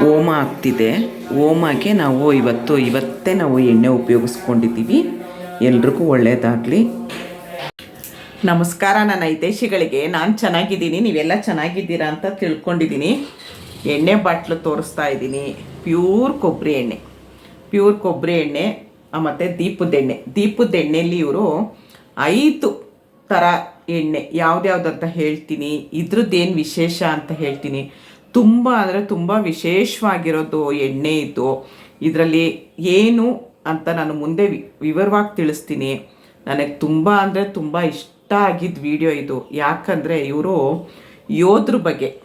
ಹೋಮ ಆಗ್ತಿದೆ ಓಮಕ್ಕೆ ನಾವು ಇವತ್ತು ಇವತ್ತೇ ನಾವು ಎಣ್ಣೆ ಉಪಯೋಗಿಸ್ಕೊಂಡಿದ್ದೀವಿ. ಎಲ್ರಿಗೂ ಒಳ್ಳೆಯದಾಗಲಿ ನಮಸ್ಕಾರ ನನ್ನ ಹಿತೈಷಿಗಳಿಗೆ. ನಾನು ಚೆನ್ನಾಗಿದ್ದೀನಿ. ನೀವೆಲ್ಲ ಚೆನ್ನಾಗಿದ್ದೀರಾ ಅಂತ ತಿಳ್ಕೊಂಡಿದ್ದೀನಿ. ಎಣ್ಣೆ ಬಾಟ್ಲು ತೋರಿಸ್ತಾ ಇದ್ದೀನಿ. ಪ್ಯೂರ್ ಕೊಬ್ಬರಿ ಎಣ್ಣೆ. ಪ್ಯೂರ್ ಕೊಬ್ಬರಿ ಎಣ್ಣೆ ಮತ್ತು ದೀಪದ ಎಣ್ಣೆ. ದೀಪದ ಎಣ್ಣೆಯಲ್ಲಿ ಇವರು ಐದು ಥರ ಎಣ್ಣೆ. ಯಾವ್ದ್ಯಾವ್ದಂತ ಹೇಳ್ತೀನಿ. ಇದ್ರದ್ದೇನು ವಿಶೇಷ ಅಂತ ಹೇಳ್ತೀನಿ. ತುಂಬ ಅಂದರೆ ತುಂಬ ವಿಶೇಷವಾಗಿರೋದು ಎಣ್ಣೆ ಇದು. ಇದರಲ್ಲಿ ಏನು ಅಂತ ನಾನು ಮುಂದೆ ವಿ- ವಿವರವಾಗಿ ತಿಳಿಸ್ತೀನಿ. ನನಗೆ ತುಂಬ ಅಂದರೆ ತುಂಬ ಇಷ್ಟ ಆಗಿದ್ದ ವಿಡಿಯೋ ಇದು. ಯಾಕಂದರೆ ಇವರು ಯೋಧ್ರ ಬಗ್ಗೆ,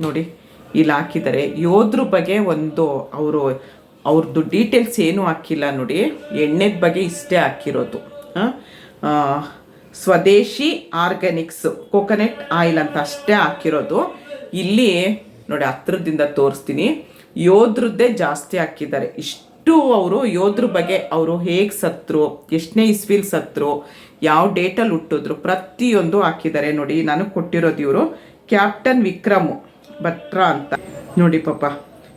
ನೋಡಿ, ಇಲ್ಲಿ ಹಾಕಿದ್ದಾರೆ. ಯೋಧ್ರ ಬಗ್ಗೆ ಒಂದು ಅವರು ಅವ್ರದ್ದು ಡೀಟೇಲ್ಸ್ ಏನೂ ಹಾಕಿಲ್ಲ ನೋಡಿ. ಎಣ್ಣೆದ ಬಗ್ಗೆ ಇಷ್ಟೇ ಹಾಕಿರೋದು. ಸ್ವದೇಶಿ ಆರ್ಗ್ಯಾನಿಕ್ಸ್, ಕೋಕೋನಟ್ ಆಯಿಲ್ ಅಂತ ಅಷ್ಟೇ ಹಾಕಿರೋದು. ಇಲ್ಲಿ ನೋಡಿ, ಹತ್ರದಿಂದ ತೋರಿಸ್ತೀನಿ. ಯೋಧ್ರದ್ದೇ ಜಾಸ್ತಿ ಹಾಕಿದ್ದಾರೆ. ಇಷ್ಟು ಅವರು ಯೋಧ್ರ ಬಗ್ಗೆ ಅವರು ಹೇಗೆ ಸತ್ರು, ಎಷ್ಟನೇ ಇಸ್ವಿಲ್ ಸತ್ರು, ಯಾವ ಡೇಟಲ್ಲಿ ಹುಟ್ಟಿದ್ರು ಪ್ರತಿಯೊಂದು ಹಾಕಿದ್ದಾರೆ. ನೋಡಿ, ನಾನು ಕೊಟ್ಟಿರೋದು ಇವರು ಕ್ಯಾಪ್ಟನ್ ವಿಕ್ರಮ್ ಭಟ್ರಾ ಅಂತ. ನೋಡಿ ಪಾಪ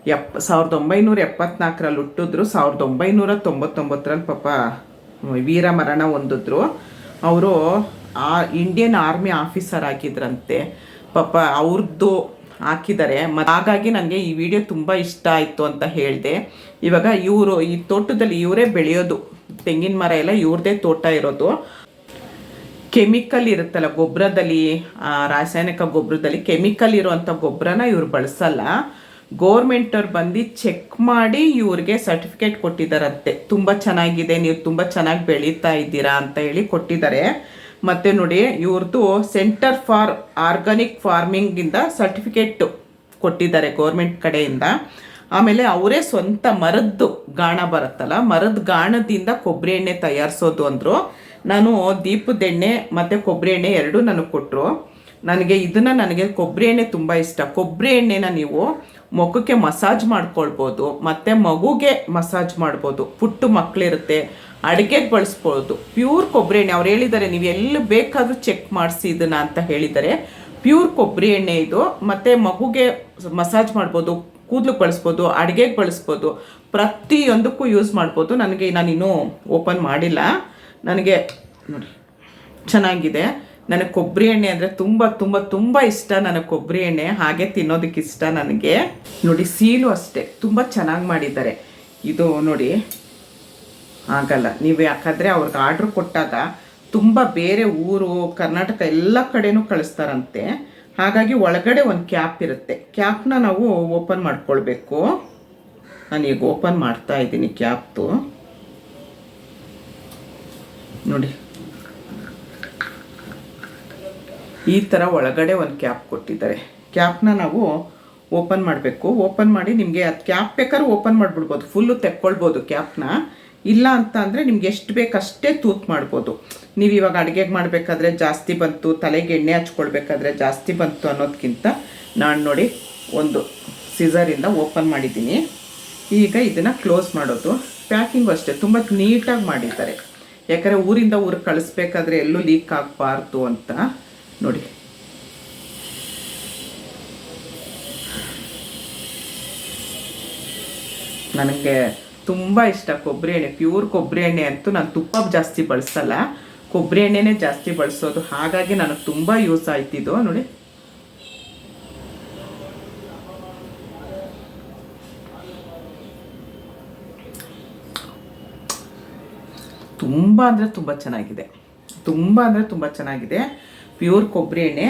ಎಪ್ ಸಾವಿರದ ಒಂಬೈನೂರ ಎಪ್ಪತ್ನಾಲ್ಕರಲ್ಲಿ ಹುಟ್ಟಿದ್ರು, ಸಾವಿರದ ಒಂಬೈನೂರ ತೊಂಬತ್ತೊಂಬತ್ತರಲ್ಲಿ ಪಾಪ ವೀರ ಮರಣ ಹೊಂದಿದ್ರು. ಅವರು ಆ ಇಂಡಿಯನ್ ಆರ್ಮಿ ಆಫೀಸರ್ ಆಗಿದ್ರಂತೆ. ಪಾಪ ಅವ್ರದ್ದು ಹಾಕಿದ್ದಾರೆ. ಮತ್ತು ಹಾಗಾಗಿ ನನಗೆ ಈ ವಿಡಿಯೋ ತುಂಬ ಇಷ್ಟ ಆಯಿತು ಅಂತ ಹೇಳಿದೆ. ಇವಾಗ ಇವರು ಈ ತೋಟದಲ್ಲಿ ಇವರೇ ಬೆಳೆಯೋದು. ತೆಂಗಿನ ಮರ ಎಲ್ಲ ಇವ್ರದೇ ತೋಟ ಇರೋದು. ಕೆಮಿಕಲ್ ಇರುತ್ತಲ್ಲ ಗೊಬ್ಬರದಲ್ಲಿ ರಾಸಾಯನಿಕ ಗೊಬ್ಬರದಲ್ಲಿ ಕೆಮಿಕಲ್ ಇರುವಂಥ ಗೊಬ್ಬರನ ಇವ್ರು ಬಳಸಲ್ಲ. ಗೋರ್ಮೆಂಟವ್ರು ಬಂದು ಚೆಕ್ ಮಾಡಿ ಇವ್ರಿಗೆ ಸರ್ಟಿಫಿಕೇಟ್ ಕೊಟ್ಟಿದ್ದಾರಂತೆ. ತುಂಬ ಚೆನ್ನಾಗಿದೆ, ನೀವು ತುಂಬ ಚೆನ್ನಾಗಿ ಬೆಳೀತಾ ಇದ್ದೀರಾ ಅಂತ ಹೇಳಿ ಕೊಟ್ಟಿದ್ದಾರೆ. ಮತ್ತೆ ನೋಡಿ ಇವ್ರದ್ದು ಸೆಂಟರ್ ಫಾರ್ ಆರ್ಗಾನಿಕ್ ಫಾರ್ಮಿಂಗಿಂದ ಸರ್ಟಿಫಿಕೇಟ್ ಕೊಟ್ಟಿದ್ದಾರೆ ಗೋರ್ಮೆಂಟ್ ಕಡೆಯಿಂದ. ಆಮೇಲೆ ಅವರೇ ಸ್ವಂತ ಮರದ್ದು ಗಾಣ ಬರುತ್ತಲ್ಲ, ಮರದ ಗಾಣದಿಂದ ಕೊಬ್ಬರಿ ಎಣ್ಣೆ ತಯಾರಿಸೋದು ಅಂದರು. ನಾನು ದೀಪದ ಎಣ್ಣೆ ಮತ್ತು ಕೊಬ್ಬರಿ ಎಣ್ಣೆ ಎರಡೂ ನನಗೆ ಕೊಟ್ಟರು ನನಗೆ ಇದನ್ನು, ನನಗೆ ಕೊಬ್ಬರಿ ಎಣ್ಣೆ ತುಂಬ ಇಷ್ಟ. ಕೊಬ್ಬರಿ ಎಣ್ಣೆನ ನೀವು ಮುಖಕ್ಕೆ ಮಸಾಜ್ ಮಾಡ್ಕೊಳ್ಬೋದು, ಮತ್ತು ಮಗುಗೆ ಮಸಾಜ್ ಮಾಡ್ಬೋದು, ಪುಟ್ಟು ಮಕ್ಕಳಿರುತ್ತೆ ಅಡುಗೆಗೆ ಬಳಸ್ಬೋದು. ಪ್ಯೂರ್ ಕೊಬ್ಬರಿ ಎಣ್ಣೆ, ಅವ್ರು ಹೇಳಿದ್ದಾರೆ ನೀವು ಎಲ್ಲಿ ಬೇಕಾದರೂ ಚೆಕ್ ಮಾಡಿಸಿ ಇದನ್ನು ಅಂತ ಹೇಳಿದ್ದಾರೆ ಪ್ಯೂರ್ ಕೊಬ್ಬರಿ ಎಣ್ಣೆ ಇದು, ಮತ್ತು ಮಗುಗೆ ಮಸಾಜ್ ಮಾಡ್ಬೋದು, ಕೂದಲಿಗೆ ಬಳಸ್ಬೋದು, ಅಡುಗೆಗೆ ಬಳಸ್ಬೋದು, ಪ್ರತಿಯೊಂದಕ್ಕೂ ಯೂಸ್ ಮಾಡ್ಬೋದು. ನನಗೆ ನಾನು ಇನ್ನೂ ಓಪನ್ ಮಾಡಿಲ್ಲ. ನನಗೆ ನೋಡಿ ಚೆನ್ನಾಗಿದೆ. ನನಗೆ ಕೊಬ್ಬರಿ ಎಣ್ಣೆ ಅಂದರೆ ತುಂಬ ತುಂಬ ತುಂಬ ಇಷ್ಟ. ನನಗೆ ಕೊಬ್ಬರಿ ಎಣ್ಣೆ ಹಾಗೆ ತಿನ್ನೋದಕ್ಕೆ ಇಷ್ಟ ನನಗೆ. ನೋಡಿ, ಸೀಲು ಅಷ್ಟೇ. ತುಂಬ ಚೆನ್ನಾಗಿ ಮಾಡಿದ್ದಾರೆ. ಇದು ನೋಡಿ, ಆಗಲ್ಲ. ನೀವು ಯಾಕಂದರೆ ಅವ್ರಿಗೆ ಆರ್ಡ್ರ್ ಕೊಟ್ಟಾಗ ತುಂಬ ಬೇರೆ ಊರು, ಕರ್ನಾಟಕ ಎಲ್ಲ ಕಡೆನೂ ಕಳಿಸ್ತಾರಂತೆ. ಹಾಗಾಗಿ ಒಳಗಡೆ ಒಂದು ಕ್ಯಾಪ್ ಇರುತ್ತೆ. ಕ್ಯಾಪ್ನ ನಾವು ಓಪನ್ ಮಾಡ್ಕೊಳ್ಬೇಕು. ನಾನು ಈಗ ಓಪನ್ ಮಾಡ್ತಾ ಇದ್ದೀನಿ ಕ್ಯಾಪ್ದು. ನೋಡಿ. ಈ ಥರ ಒಳಗಡೆ ಒಂದು ಕ್ಯಾಪ್ ಕೊಟ್ಟಿದ್ದಾರೆ. ಕ್ಯಾಪ್ನ ನಾವು ಓಪನ್ ಮಾಡಬೇಕು. ಓಪನ್ ಮಾಡಿ ನಿಮಗೆ ಅದು ಕ್ಯಾಪ್ ಬೇಕಾದ್ರೆ ಓಪನ್ ಮಾಡಿಬಿಡ್ಬೋದು. ಫುಲ್ಲು ತೆಕ್ಕೊಳ್ಬೋದು ಕ್ಯಾಪ್ನ. ಇಲ್ಲ ಅಂತ ಅಂದರೆ ನಿಮ್ಗೆ ಎಷ್ಟು ಬೇಕಷ್ಟೇ ತೂತ್ ಮಾಡ್ಬೋದು. ನೀವು ಇವಾಗ ಅಡುಗೆಗೆ ಮಾಡಬೇಕಾದ್ರೆ ಜಾಸ್ತಿ ಬಂತು, ತಲೆಗೆ ಎಣ್ಣೆ ಹಚ್ಕೊಳ್ಬೇಕಾದ್ರೆ ಜಾಸ್ತಿ ಬಂತು ಅನ್ನೋದಕ್ಕಿಂತ ನಾನು ನೋಡಿ ಒಂದು ಸಿಸರಿಂದ ಓಪನ್ ಮಾಡಿದ್ದೀನಿ. ಈಗ ಇದನ್ನು ಕ್ಲೋಸ್ ಮಾಡೋದು. ಪ್ಯಾಕಿಂಗು ಅಷ್ಟೇ. ತುಂಬ ನೀಟಾಗಿ ಮಾಡಿದ್ದಾರೆ. ಯಾಕಂದರೆ ಊರಿಂದ ಊರಿಗೆ ಕಳಿಸ್ಬೇಕಾದ್ರೆ ಎಲ್ಲೂ ಲೀಕ್ ಆಗಬಾರ್ದು ಅಂತ. ನೋಡಿ. ನನಗೆ ತುಂಬ ಇಷ್ಟ ಕೊಬ್ಬರಿ ಎಣ್ಣೆ ಪ್ಯೂರ್ ಕೊಬ್ಬರಿ ಎಣ್ಣೆ ಅಂತೂ ನಾನು ತುಪ್ಪ ಜಾಸ್ತಿ ಬಳಸಲ್ಲ. ಕೊಬ್ಬರಿ ಎಣ್ಣೆನೇ ಜಾಸ್ತಿ ಬಳಸೋದು. ಹಾಗಾಗಿ ನನಗೆ ತುಂಬ ಯೂಸ್ ಆಯ್ತಿದ್ದು ನೋಡಿ. ತುಂಬ ಅಂದರೆ ತುಂಬ ಚೆನ್ನಾಗಿದೆ. ತುಂಬ ಅಂದರೆ ತುಂಬ ಚೆನ್ನಾಗಿದೆ. ಪ್ಯೂರ್ ಕೊಬ್ಬರಿ ಎಣ್ಣೆ.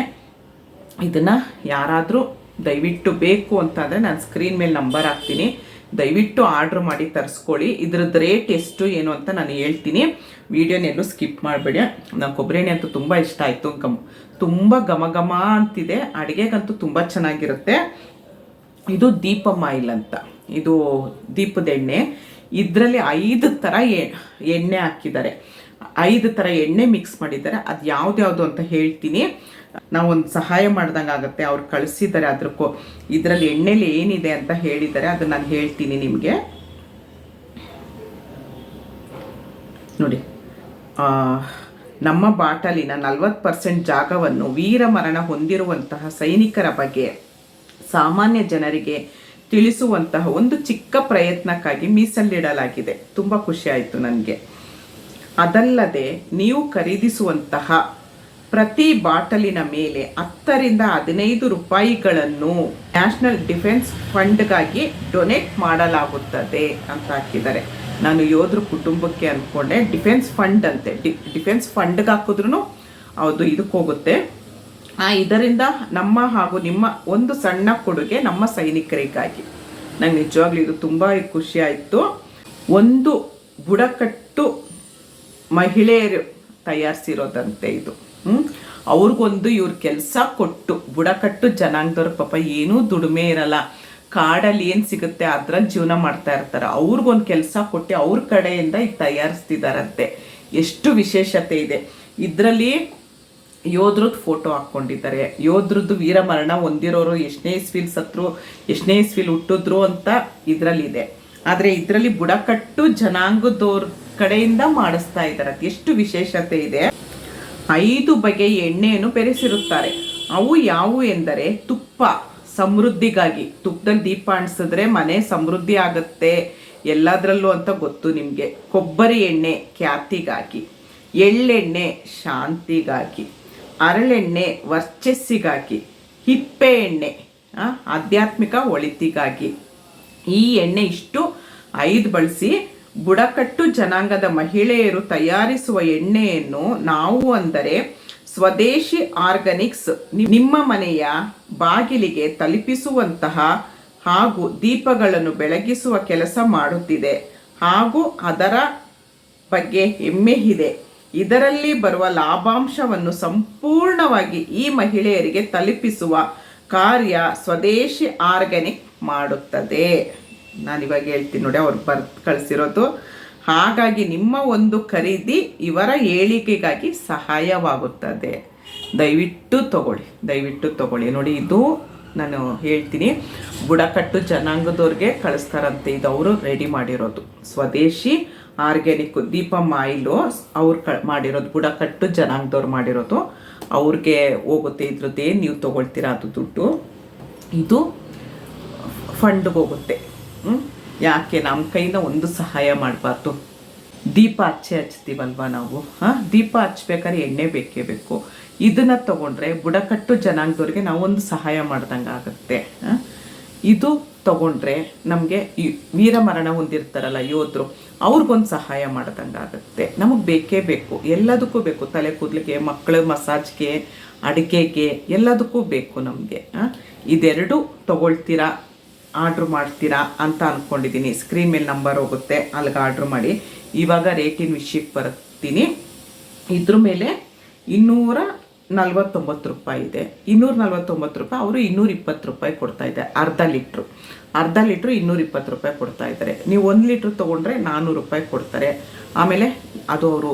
ಇದನ್ನು ಯಾರಾದರೂ ದಯವಿಟ್ಟು ಬೇಕು ಅಂತಂದರೆ ನಾನು ಸ್ಕ್ರೀನ್ ಮೇಲೆ ನಂಬರ್ ಹಾಕ್ತೀನಿ. ದಯವಿಟ್ಟು ಆರ್ಡ್ರ್ ಮಾಡಿ ತರಿಸ್ಕೊಳ್ಳಿ. ಇದ್ರದ್ದು ರೇಟ್ ಎಷ್ಟು, ಏನು ಅಂತ ನಾನು ಹೇಳ್ತೀನಿ. ವೀಡಿಯೋನೆಲ್ಲೂ ಸ್ಕಿಪ್ ಮಾಡಬೇಡಿ. ನಾವು ಕೊಬ್ಬರಿ ಎಣ್ಣೆ ಅಂತೂ ತುಂಬ ಇಷ್ಟ ಆಯಿತು ಗಮ್ ತುಂಬ ಘಮ ಘಮ ಅಂತಿದೆ. ಅಡುಗೆಗಂತೂ ತುಂಬ ಚೆನ್ನಾಗಿರುತ್ತೆ. ಇದು ದೀಪ ಆಯಿಲ್ ಅಂತ. ಇದು ದೀಪದ ಎಣ್ಣೆ. ಇದರಲ್ಲಿ ಐದು ಥರ ಎಣ್ಣೆ ಹಾಕಿದ್ದಾರೆ. ಐದು ಥರ ಎಣ್ಣೆ ಮಿಕ್ಸ್ ಮಾಡಿದ್ದಾರೆ. ಅದು ಯಾವ್ದ್ಯಾವುದು ಅಂತ ಹೇಳ್ತೀನಿ. ನಾವು ಒಂದು ಸಹಾಯ ಮಾಡ್ದಂಗೆ ಆಗುತ್ತೆ. ಅವ್ರು ಕಳಿಸಿದ್ದಾರೆ ಅದಕ್ಕೂ ಇದರಲ್ಲಿ ಎಣ್ಣೆಲಿ ಏನಿದೆ ಅಂತ ಹೇಳಿದ್ದಾರೆ. ಅದು ನಾನು ಹೇಳ್ತೀನಿ ನಿಮಗೆ. ನೋಡಿ. ನಮ್ಮ ಬಾಟಲಿನ ನಲ್ವತ್ತು ಪರ್ಸೆಂಟ್ ಜಾಗವನ್ನು ವೀರ ಮರಣ ಹೊಂದಿರುವಂತಹ ಸೈನಿಕರ ಬಗ್ಗೆ ಸಾಮಾನ್ಯ ಜನರಿಗೆ ತಿಳಿಸುವಂತಹ ಒಂದು ಚಿಕ್ಕ ಪ್ರಯತ್ನಕ್ಕಾಗಿ ಮೀಸಲಿಡಲಾಗಿದೆ. ತುಂಬ ಖುಷಿ ಆಯಿತು ನನಗೆ. ಅದಲ್ಲದೆ ನೀವು ಖರೀದಿಸುವಂತಹ ಪ್ರತಿ ಬಾಟಲಿನ ಮೇಲೆ ಹತ್ತರಿಂದ ಹದಿನೈದು ರೂಪಾಯಿಗಳನ್ನು ನ್ಯಾಷನಲ್ ಡಿಫೆನ್ಸ್ ಫಂಡ್ಗಾಗಿ ಡೊನೇಟ್ ಮಾಡಲಾಗುತ್ತದೆ ಅಂತ ಹಾಕಿದ್ದಾರೆ. ನಾನು ಯೋಧರ ಕುಟುಂಬಕ್ಕೆ ಅಂದ್ಕೊಂಡೆ, ಡಿಫೆನ್ಸ್ ಫಂಡ್ ಅಂತೆ. ಡಿ, ಡಿಫೆನ್ಸ್ ಫಂಡ್ಗೆ ಹಾಕಿದ್ರು ಅದು ಇದಕ್ಕೆ ಹೋಗುತ್ತೆ. ಇದರಿಂದ ನಮ್ಮ ಹಾಗೂ ನಿಮ್ಮ ಒಂದು ಸಣ್ಣ ಕೊಡುಗೆ ನಮ್ಮ ಸೈನಿಕರಿಗಾಗಿ. ನಂಗೆ ನಿಜವಾಗ್ಲೂ ಇದು ತುಂಬ ಖುಷಿ ಆಯಿತು. ಒಂದು ಬುಡಕಟ್ಟು ಮಹಿಳೆಯರು ತಯಾರಿಸಿರೋದಂತೆ ಇದು. ಅವ್ರಿಗೊಂದು ಇವ್ರ ಕೆಲಸ ಕೊಟ್ಟು ಬುಡಕಟ್ಟು ಜನಾಂಗದವ್ರ ಪಾಪ ಏನೂ ದುಡಿಮೆ ಇರಲ್ಲ. ಕಾಡಲ್ಲಿ ಏನು ಸಿಗುತ್ತೆ ಅದ್ರಲ್ಲಿ ಜೀವನ ಮಾಡ್ತಾ ಇರ್ತಾರೆ. ಅವ್ರಿಗೊಂದು ಕೆಲಸ ಕೊಟ್ಟು ಅವ್ರ ಕಡೆಯಿಂದ ಈಗ ತಯಾರಿಸ್ತಿದಾರಂತೆ. ಎಷ್ಟು ವಿಶೇಷತೆ ಇದೆ. ಇದರಲ್ಲಿ ಯೋಧರದ್ದು ಫೋಟೋ ಹಾಕ್ಕೊಂಡಿದ್ದಾರೆ. ಯೋಧರದ್ದು ವೀರಮರಣ ಹೊಂದಿರೋರು ಎಷ್ಟನೇ ಇಸ್ವಿಲ್ ಸತ್ರು, ಎಷ್ಟನೇ ಇಸ್ವಿಲ್ ಹುಟ್ಟಿದ್ರು ಅಂತ ಇದರಲ್ಲಿದೆ. ಆದರೆ ಇದರಲ್ಲಿ ಬುಡಕಟ್ಟು ಜನಾಂಗದವ್ರ ಕಡೆಯಿಂದ ಮಾಡಿಸ್ತಾ ಇದ್ದಾರೆ. ಎಷ್ಟು ವಿಶೇಷತೆ ಇದೆ. ಐದು ಬಗೆಯ ಎಣ್ಣೆಯನ್ನು ಬೆರೆಸಿರುತ್ತಾರೆ. ಅವು ಯಾವುವು ಎಂದರೆ ತುಪ್ಪ, ಸಮೃದ್ಧಿಗಾಗಿ. ತುಪ್ಪದಲ್ಲಿ ದೀಪ ಅಣಿಸಿದ್ರೆ ಮನೆ ಸಮೃದ್ಧಿ ಆಗುತ್ತೆ. ಎಲ್ಲದರಲ್ಲೂ ಅಂತ ಗೊತ್ತು ನಿಮಗೆ. ಕೊಬ್ಬರಿ ಎಣ್ಣೆ ಖ್ಯಾತಿಗಾಗಿ. ಎಳ್ಳೆಣ್ಣೆ ಶಾಂತಿಗಾಗಿ. ಅರಳೆಣ್ಣೆ ವರ್ಚಸ್ಸಿಗಾಗಿ. ಹಿಪ್ಪೆ ಎಣ್ಣೆ ಆಧ್ಯಾತ್ಮಿಕ ಒಳಿತಿಗಾಗಿ. ಈ ಎಣ್ಣೆ ಇಷ್ಟು ಐದು ಬಳಸಿ ಬುಡಕಟ್ಟು ಜನಾಂಗದ ಮಹಿಳೆಯರು ತಯಾರಿಸುವ ಎಣ್ಣೆಯನ್ನು ನಾವು ಅಂದರೆ ಸ್ವದೇಶಿ ಆರ್ಗಾನಿಕ್ಸ್ ನಿಮ್ಮ ಮನೆಯ ಬಾಗಿಲಿಗೆ ತಲುಪಿಸುವಂತಹ ಹಾಗೂ ದೀಪಗಳನ್ನು ಬೆಳಗಿಸುವ ಕೆಲಸ ಮಾಡುತ್ತಿದೆ. ಹಾಗೂ ಅದರ ಬಗ್ಗೆ ಹೆಮ್ಮೆ ಇದೆ. ಇದರಲ್ಲಿ ಬರುವ ಲಾಭಾಂಶವನ್ನು ಸಂಪೂರ್ಣವಾಗಿ ಈ ಮಹಿಳೆಯರಿಗೆ ತಲುಪಿಸುವ ಕಾರ್ಯ ಸ್ವದೇಶಿ ಆರ್ಗ್ಯಾನಿಕ್ ಮಾಡುತ್ತದೆ. ನಾನು ಇವಾಗ ಹೇಳ್ತೀನಿ ನೋಡಿ, ಅವ್ರು ಬರ್, ಕಳಿಸಿರೋದು. ಹಾಗಾಗಿ ನಿಮ್ಮ ಒಂದು ಖರೀದಿ ಇವರ ಏಳಿಗೆಗಾಗಿ ಸಹಾಯವಾಗುತ್ತದೆ. ದಯವಿಟ್ಟು ತಗೊಳ್ಳಿ ದಯವಿಟ್ಟು ತಗೊಳ್ಳಿ. ನೋಡಿ, ಇದು ನಾನು ಹೇಳ್ತೀನಿ. ಬುಡಕಟ್ಟು ಜನಾಂಗದವ್ರಿಗೆ ಕಳಿಸ್ತಾರಂತೆ. ಇದು ಅವರು ರೆಡಿ ಮಾಡಿರೋದು. ಸ್ವದೇಶಿ ಆರ್ಗ್ಯಾನಿಕ್ ದೀಪ ಮಾಯಿಲು ಅವ್ರು ಕ, ಮಾಡಿರೋದು. ಬುಡಕಟ್ಟು ಜನಾಂಗದವ್ರು ಮಾಡಿರೋದು. ಅವ್ರಿಗೆ ಹೋಗುತ್ತೆ. ಇದ್ರದ್ದು ಏನು ನೀವು ತೊಗೊಳ್ತೀರಾ ಅದು ದುಡ್ಡು? ಇದು ಫಂಡ್ಗೆ ಹೋಗುತ್ತೆ? ಯಾಕೆ ನಮ್ಮ ಕೈಯಿಂದ ಒಂದು ಸಹಾಯ ಮಾಡಬಾರ್ದು? ದೀಪ ಹಚ್ಚೆ ಹಚ್ತೀವಲ್ವ ನಾವು? ಹಾಂ? ದೀಪ ಹಚ್ಬೇಕಾದ್ರೆ ಎಣ್ಣೆ ಬೇಕೇ ಬೇಕು. ಇದನ್ನ ತಗೊಂಡ್ರೆ ಬುಡಕಟ್ಟು ಜನಾಂಗದವ್ರಿಗೆ ನಾವು ಒಂದು ಸಹಾಯ ಮಾಡ್ದಂಗೆ ಆಗುತ್ತೆ? ಇದು ತಗೊಂಡ್ರೆ ನಮಗೆ ವೀರಮರಣ ಹೊಂದಿರ್ತಾರಲ್ಲ ಯೋಧರು, ಅವ್ರಿಗೊಂದು ಸಹಾಯ ಮಾಡ್ದಂಗೆ ಆಗುತ್ತೆ. ನಮಗೆ ಬೇಕೇ ಬೇಕು. ಎಲ್ಲದಕ್ಕೂ ಬೇಕು. ತಲೆ ಕೂದಲಿಗೆ ಮಕ್ಕಳ ಮಸಾಜ್ಗೆ, ಅಡುಗೆಗೆ ಎಲ್ಲದಕ್ಕೂ ಬೇಕು ನಮಗೆ. ಇದೆರಡು ತಗೊಳ್ತೀರಾ? ಆರ್ಡ್ರ್ ಮಾಡ್ತೀರಾ ಅಂತ ಅಂದ್ಕೊಂಡಿದ್ದೀನಿ ಸ್ಕ್ರೀನ್ ಮೇಲೆ ನಂಬರ್ ಹೋಗುತ್ತೆ. ಅಲ್ಲಿಗೆ ಆರ್ಡ್ರ್ ಮಾಡಿ. ಇವಾಗ ರೇಟಿನ ವಿಷಯಕ್ಕೆ ಬರ್ತೀನಿ? ಇದ್ರ ಮೇಲೆ ಇನ್ನೂರ ನಲ್ವತ್ತೊಂಬತ್ತು ರೂಪಾಯಿ ಇದೆ. ಇನ್ನೂರ ನಲ್ವತ್ತೊಂಬತ್ತು ರೂಪಾಯಿ ಅವರು ಇನ್ನೂರ ಇಪ್ಪತ್ತು ರೂಪಾಯಿ ಕೊಡ್ತಾ ಇದ್ದಾರೆ. ಅರ್ಧ ಲೀಟ್ರು. ಅರ್ಧ ಲೀಟ್ರು ಇನ್ನೂರ ಇಪ್ಪತ್ತು ರೂಪಾಯಿ ಕೊಡ್ತಾ ಇದ್ದಾರೆ. ನೀವು ಒಂದು ಲೀಟ್ರ್ ತೊಗೊಂಡ್ರೆ ನಾನ್ನೂರು ರೂಪಾಯಿ ಕೊಡ್ತಾರೆ. ಆಮೇಲೆ ಅದು ಅವರು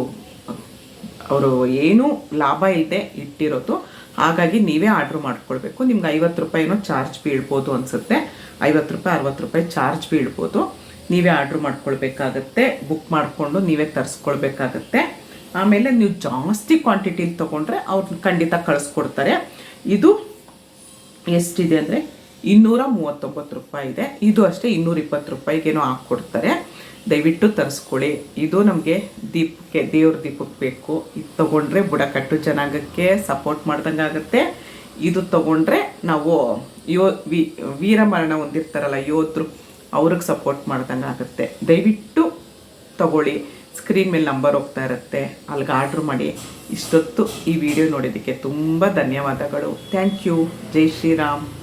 ಅವರು ಏನೂ ಲಾಭ ಇಲ್ಲದೆ ಇಟ್ಟಿರೋದು ಹಾಗಾಗಿ ನೀವೇ ಆರ್ಡ್ರ್ ಮಾಡ್ಕೊಳ್ಬೇಕು. ನಿಮ್ಗೆ ಐವತ್ತು ರೂಪಾಯಿನೋ ಚಾರ್ಜ್ ಬೀಳ್ಬೋದು ಅನಿಸುತ್ತೆ. ಐವತ್ತು ರೂಪಾಯಿ, ಅರವತ್ತು ರೂಪಾಯಿ ಚಾರ್ಜ್ ಬೀಳ್ಬೋದು. ನೀವೇ ಆರ್ಡ್ರ್ ಮಾಡ್ಕೊಳ್ಬೇಕಾಗತ್ತೆ. ಬುಕ್ ಮಾಡಿಕೊಂಡು ನೀವೇ ತರಿಸ್ಕೊಳ್ಬೇಕಾಗತ್ತೆ. ಆಮೇಲೆ ನೀವು ಜಾಸ್ತಿ ಕ್ವಾಂಟಿಟಿಲಿ ತೊಗೊಂಡ್ರೆ ಅವ್ರು ಖಂಡಿತ ಕಳಿಸ್ಕೊಡ್ತಾರೆ. ಇದು ಎಷ್ಟಿದೆ ಅಂದರೆ ಇನ್ನೂರ ಮೂವತ್ತೊಂಬತ್ತು ರೂಪಾಯಿ ಇದೆ. ಇದು ಅಷ್ಟೇ ಇನ್ನೂರ ಇಪ್ಪತ್ತು ರೂಪಾಯಿಗೇನೋ ಹಾಕ್ಕೊಡ್ತಾರೆ. ದಯವಿಟ್ಟು ತರಿಸ್ಕೊಳ್ಳಿ. ಇದು ನಮಗೆ ದೀಪಕ್ಕೆ ದೇವ್ರ ದೀಪಕ್ಕೆ ಬೇಕು. ಇದು ತೊಗೊಂಡ್ರೆ ಬುಡಕಟ್ಟು ಜನಾಂಗಕ್ಕೆ ಸಪೋರ್ಟ್ ಮಾಡ್ದಂಗೆ ಆಗುತ್ತೆ. ಇದು ತೊಗೊಂಡ್ರೆ ನಾವು ಯೋ, ವಿ, ವೀರಮರಣ ಹೊಂದಿರ್ತಾರಲ್ಲ, ಯೋಧರು, ಅವ್ರಿಗೆ ಸಪೋರ್ಟ್ ಮಾಡ್ದಂಗೆ ಆಗುತ್ತೆ. ದಯವಿಟ್ಟು ತಗೊಳ್ಳಿ. ಸ್ಕ್ರೀನ್ ಮೇಲೆ ನಂಬರ್ ಹೋಗ್ತಾ ಇರುತ್ತೆ. ಅಲ್ಲಿಗೆ ಆರ್ಡ್ರ್ ಮಾಡಿ. ಇಷ್ಟೊತ್ತು ಈ ವಿಡಿಯೋ ನೋಡಿದ್ದಕ್ಕೆ ತುಂಬ ಧನ್ಯವಾದಗಳು. ಥ್ಯಾಂಕ್ ಯು ಜೈ ಶ್ರೀರಾಮ್.